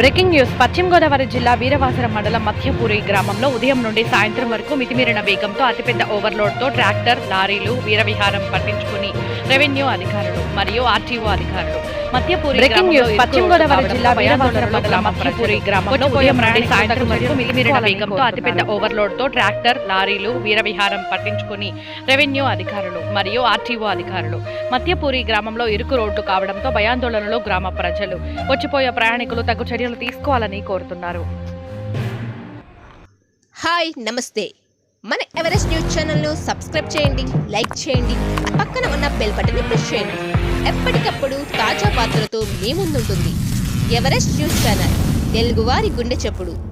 Breaking news. పశ్చిమ గోదావరి జిల్లా వీరవాసరం మండలం మధ్యపూరి గ్రామంలో ఉదయం నుండి సాయంత్రం వరకు మితిమీరిన వేగంతో అతిపెద్ద ఓవర్లోడ్తో ట్రాక్టర్ లారీలు వీరవిహారం పట్టించుకుని రెవెన్యూ అధికారులు మరియు ఆర్టీఓ అధికారులు మధ్యపూరి బ్రేకింగ్ న్యూస్ పశ్చిమ గోదావరి జిల్లా వీరవాసరం మండలం మధ్యపూరి గ్రామంలో ఉదయం నుండి సాయంత్రం వరకు మితిమీరిన వేగంతో అతిపెద్ద ఓవర్లోడ్తో ట్రాక్టర్ లారీలు వీరవిహారం పట్టించుకుని రెవెన్యూ అధికారులు మరియు ఆర్టీఓ అధికారులు మధ్యపూరి గ్రామంలో ఇరుకు రోడ్డు కావడంతో భయాందోళనలో గ్రామ ప్రజలు వచ్చిపోయే ప్రయాణికులు తగు చర్యలు తీసుకోవాలని కోరుతున్నారు. హాయ్ నమస్తే. మన ఎవరెస్ట్ న్యూస్ ఛానల్ను సబ్స్క్రైబ్ చేయండి లైక్ చేయండి పక్కన ఉన్న బెల్ బటన్ని ప్రెస్ చేయండి. ఎప్పటికప్పుడు తాజా వార్తలతో మీ ముందుంటుంది. Everest news channel. తెలుగువారి గుండె చప్పుడు.